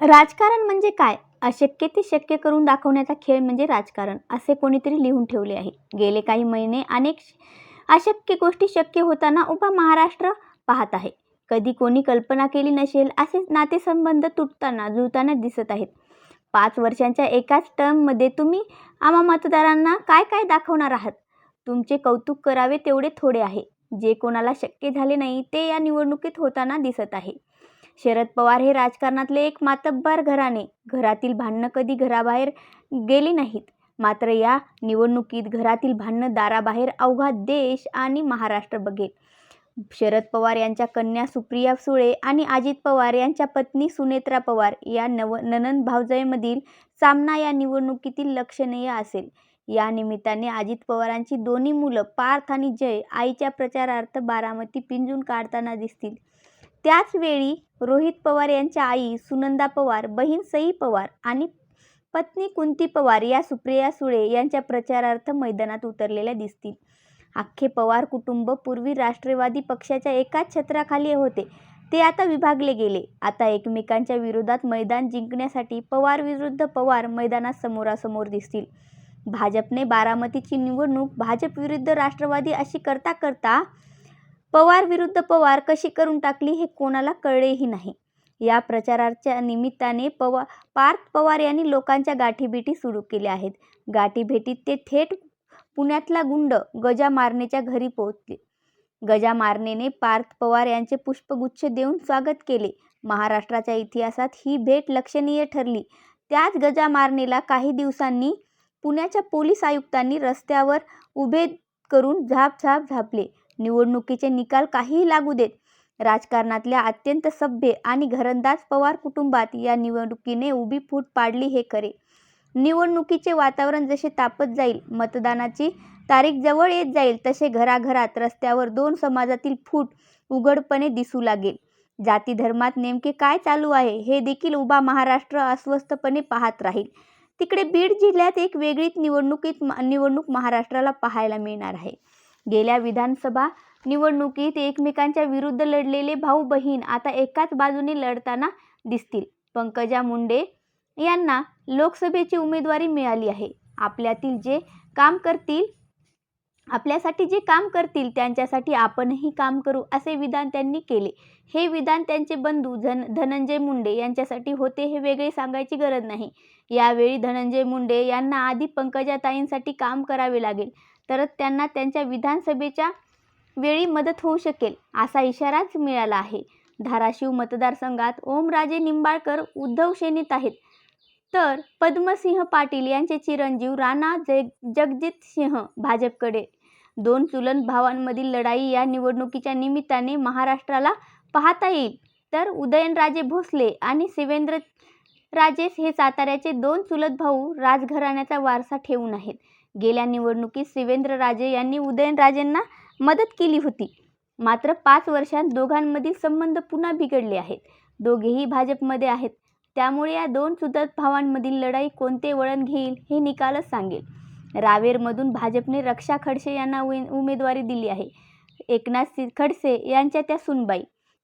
राजकारण म्हणजे काय? अशक्य ते शक्य करून दाखवण्याचा खेळ म्हणजे राजकारण असे कोणीतरी लिहून ठेवले आहे. गेले काही महिने अनेक अशक्य गोष्टी शक्य होताना उभा महाराष्ट्र पाहत आहे. कधी कोणी कल्पना केली नसेल असे नातेसंबंध तुटताना जुळताना दिसत आहेत. पाच वर्षांच्या एकाच टर्ममध्ये तुम्ही आम्हा मतदारांना काय काय दाखवणार आहात? तुमचे कौतुक करावे तेवढे थोडे आहे. जे कोणाला शक्य झाले नाही ते या निवडणुकीत होताना दिसत आहे. शरद पवार हे राजकारणातले एक मातब्बार घराणे. घरातील भांडणं कधी घराबाहेर गेली नाहीत. मात्र या निवडणुकीत घरातील भांडणं दाराबाहेर अवघा देश आणि महाराष्ट्र बघेल. शरद पवार यांच्या कन्या सुप्रिया सुळे आणि अजित पवार यांच्या पत्नी सुनेत्रा पवार या नव ननंद भावजयमधील सामना या निवडणुकीतील लक्षणीय असेल. या निमित्ताने अजित पवारांची दोन्ही मुलं पार्थ आणि जय आईच्या प्रचारार्थ बारामती पिंजून काढताना दिसतील. त्याचवेळी रोहित पवार यांच्या आई सुनंदा पवार बहीण सई पवार आणि पत्नी कुंती पवार या सुप्रिया सुळे यांच्या प्रचारार्थ मैदानात उतरलेल्या दिसतील. अख्खे पवार कुटुंब पूर्वी राष्ट्रवादी पक्षाच्या एकाच छत्राखाली होते. ते आता विभागले गेले. आता एकमेकांच्या विरोधात मैदान जिंकण्यासाठी पवार विरुद्ध पवार मैदानात समोरासमोर दिसतील. भाजपने बारामतीची निवडणूक भाजप विरुद्ध राष्ट्रवादी अशी करता करता पवार विरुद्ध पवार कशी करून टाकली हे कोणाला कळलेही नाही. या प्रचाराच्या निमित्ताने पवा पार्थ पवार यांनी लोकांच्या गाठीभेटी सुरू केल्या आहेत. गाठीभेटीत ते थेट पुण्यातला गुंड गजा मारणेच्या घरी पोहोचले. गजा मारणेने पार्थ पवार यांचे पुष्पगुच्छ देऊन स्वागत केले. महाराष्ट्राच्या इतिहासात ही भेट लक्षणीय ठरली. त्याच गजा मारणेला काही दिवसांनी पुण्याच्या पोलीस आयुक्तांनी रस्त्यावर उभे करून झाप झाप झापले. निवडणुकीचे निकाल काहीही लागू देत. राजकारणातल्या अत्यंत सभ्य आणि घरंदाज पवार कुटुंबात या निवडणुकीने उभी फूट पाडली हे खरे. निवडणुकीचे वातावरण जसे तापत जाईल मतदानाची तारीख जवळ येत जाईल तसे घराघरात रस्त्यावर दोन समाजातील फूट उघडपणे दिसू लागेल. जाती धर्मात नेमके काय चालू आहे हे देखील उभा महाराष्ट्र अस्वस्थपणे पाहत राहील. तिकडे बीड जिल्ह्यात एक वेगळीच निवडणुकीत निवडणूक महाराष्ट्राला पाहायला मिळणार आहे. गेल्या विधानसभा निवडणुकीत एकमेकांच्या विरुद्ध लढलेले भाऊ बहीण आता एकाच बाजूने लढताना दिसतील. पंकजा मुंडे यांना लोकसभेची उमेदवारी मिळाली आहे. आपल्यातील जे काम करतील आपल्यासाठी जे काम करतील त्यांच्यासाठी आपणही काम करू असे विधान त्यांनी केले. हे विधान त्यांचे बंधू धन धनंजय मुंडे यांच्यासाठी होते हे वेगळे सांगायची गरज नाही. यावेळी धनंजय मुंडे यांना आधी पंकजाताईंसाठी काम करावे लागेल. तरच त्यांना त्यांच्या विधानसभेच्या वेळी मदत होऊ शकेल असा इशाराच मिळाला आहे. धाराशिव मतदारसंघात ओमराजे निंबाळकर उद्धव सेनेत आहेत. तर पद्मसिंह पाटील यांचे चिरंजीव राणा जय जगजित सिंह भाजपकडे. दोन चुलत भावांमधील लढाई या निवडणुकीच्या निमित्ताने महाराष्ट्राला पाहता येईल. तर उदयनराजे भोसले आणि शिवेंद्र राजेश हे साताऱ्याचे दोन चुलत भाऊ राजघराण्याचा वारसा ठेवून आहेत. गेल्या निवडणुकीत शिवेंद्रराजे यांनी उदयनराजेंना मदत केली होती. मात्र पाच वर्षांत दोघांमधील संबंध पुन्हा बिघडले आहेत. दोघेही भाजपमध्ये आहेत. त्यामुळे या दोन चुलत भावांमधील लढाई कोणते वळण घेईल हे निकालच सांगेल. रावेरमधून भाजपने रक्षा खडसे यांना उमेदवारी दिली आहे. एकनाथ खडसे यांच्या त्या सुनबाई.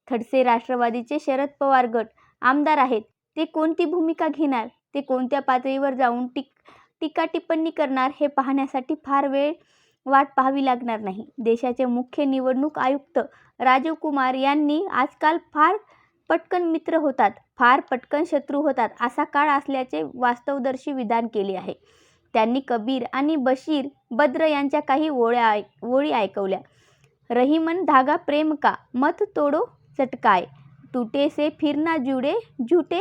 खडसे राष्ट्रवादीचे शरद पवार गट आमदार आहेत. ते कोणती भूमिका घेणार? ते कोणत्या पातळीवर जाऊन टिक टीका टिप्पणी करणार हे पाहण्यासाठी फार वेळ वाट पाहावी लागणार नाही. देशाचे मुख्य निवडणूक आयुक्त राजीव कुमार यांनी आजकाल फार पटकन मित्र होतात फार पटकन शत्रू होतात असा काळ असल्याचे वास्तवदर्शी विधान केले आहे. त्यांनी कबीर आणि बशीर बद्र यांच्या काही ओळ्या ओळी ऐकवल्या. रहीमन धागा प्रेम का मत तोडो चटकाय. तुटे से फिरना जुडे झुटे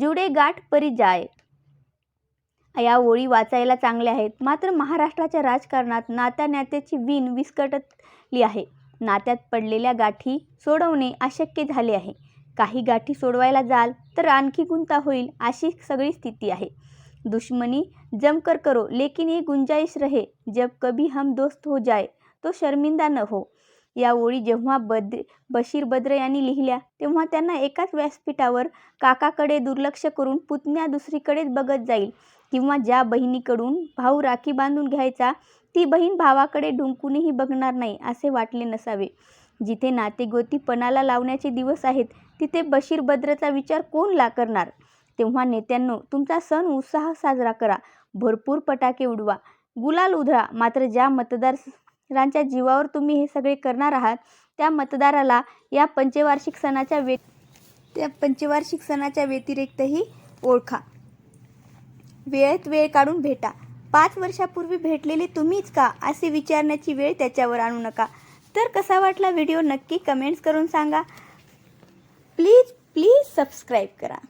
जुडे गाठ परी जाय. या ओळी वाचायला चांगल्या आहेत. मात्र महाराष्ट्राच्या राजकारणात नात्या नात्याची वीण विस्कटली आहे. नात्यात पडलेल्या गाठी सोडवणे अशक्य झाले आहे. काही गाठी सोडवायला जाल तर आणखी गुंता होईल अशी सगळी स्थिती आहे. दुश्मनी जमकर करो लेकिन ये गुंजाइश रहे. जब कभी हम दोस्त हो जाए तो शर्मिंदा न हो. या ओळी जेव्हा बद्र बशीर बद्र यांनी लिहिल्या तेव्हा त्यांना एकाच व्यासपीठावर काकाकडे दुर्लक्ष करून पुतण्या दुसरीकडेच बघत जाईल. किंवा ज्या बहिणीकडून भाऊ राखी बांधून घ्यायचा ती बहीण भावाकडे ढुंकूनही बघणार नाही असे वाटले नसावे. जिथे नातेगोती पणाला लावण्याचे दिवस आहेत तिथे बशीर बद्रचा विचार कोण ला करणार तेव्हा नेत्यांनो तुमचा सण उत्साह साजरा करा. भरपूर पटाके उडवा. गुलाल उधळा. मात्र ज्या मतदारांच्या जीवावर तुम्ही हे सगळे करणार आहात त्या मतदाराला या पंचवार्षिक सणाच्या वे त्या पंचवार्षिक सणाच्या व्यतिरिक्तही ओळखा. वेळेत वेळ काढून भेटा. पाच वर्षापूर्वी भेटलेले तुम्हीच का? असे विचारण्याची वेळ त्याच्यावर आणू नका. तर कसा वाटला व्हिडिओ नक्की कमेंट्स करून सांगा. प्लीज प्लीज सबस्क्राईब करा.